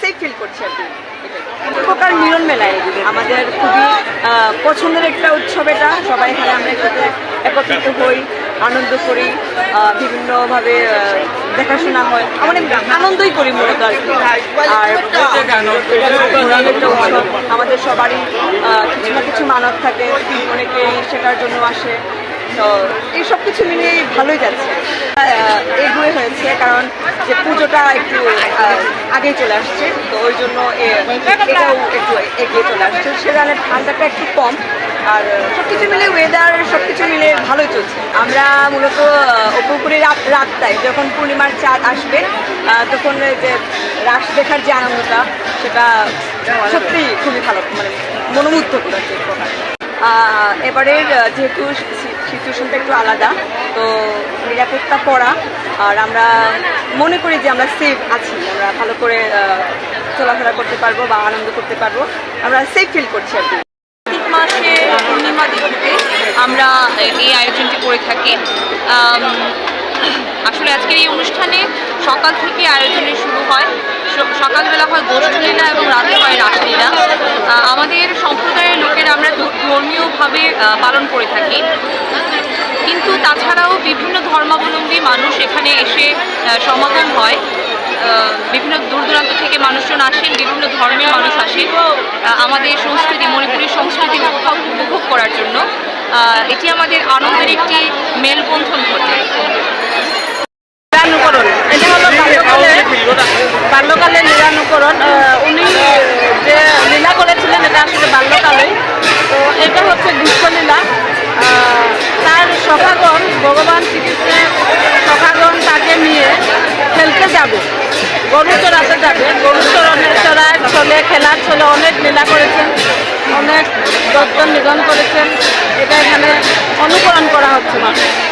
Safe feel করছি এক প্রকার মিলন মেলায় আমাদের খুবই পছন্দের একটা উৎসব এটা। সবাই এখানে আমরা একসাথে একত্রিত হই, আনন্দ করি বিভিন্নভাবে দেখাশোনা হয়। আমাদের আনন্দই করি মূলত আর কি। আর আমাদের সবারই কিছু না কিছু মানব থাকে। অনেকে সেটার জন্য আসে। তো এই সব কিছু মিলিয়ে ভালোই যাচ্ছে। এগুলো হয়েছে, কারণ যে পুজোটা একটু আগেই চলে আসছে, তো ওই জন্য এটাও একটু এগিয়ে চলে আসছে। সেখানে ঠান্ডাটা একটু কম, আর সব কিছু মিলে ওয়েদার সব কিছু মিলে ভালোই চলছে। আমরা মূলত উপপুরে রাত রাতটায় যখন পূর্ণিমার চাঁদ আসবে তখন যে রাস দেখার যে আনন্দটা, সেটা সত্যি খুবই ভালো মানে মনোমুগ্ধ প্রকার। এবারের যেহেতু সিচুয়েশনটা একটু আলাদা তো নিরাপত্তা করা আর আমরা মনে করি যে আমরা সেফ আছি, আমরা ভালো করে চলাফেরা করতে পারব বা আনন্দ করতে পারব। আমরা সেফ ফিল করছি আর কি। মাসে পূর্ণিমা আমরা এই আয়োজনটি করে থাকি। আসলে আজকের এই অনুষ্ঠানে সকাল থেকে আয়োজনে শুরু হয়। সকালবেলা হয় গোষ্ঠীলীলা এবং রাতে হয় রাসলীলা আমাদের সম্প্রদায়ের লোকেরা আমরা ধর্মীয়ভাবে পালন করে থাকি। বিভিন্ন ধর্মাবলম্বী মানুষ এখানে এসে সমাগম হয়। বিভিন্ন দূর দূরান্ত থেকে মানুষজন আসেন, বিভিন্ন ধর্মের মানুষ আসেন। আমাদের সংস্কৃতি মণিপুরের সংস্কৃতি উপভোগ করার জন্য এটি আমাদের আনন্দের একটি মেলবন্ধন ঘটে এটা হলো বাল্যকালে বাল্যকালে উনি যে লীলা করেছিলেন, এটা আসলে বাল্যকালে ভগবান শ্রীকৃষ্ণের সখাগণ তাকে নিয়ে খেলতে যাবে। গরু চড়াতে যাবে। গরু চড়ানে চড়ায় চলে, খেলার চলে, অনেক লীলা করেছেন, অনেক দত্ত নিধন করেছেন। এটা এখানে অনুকরণ করা হচ্ছে। মানুষ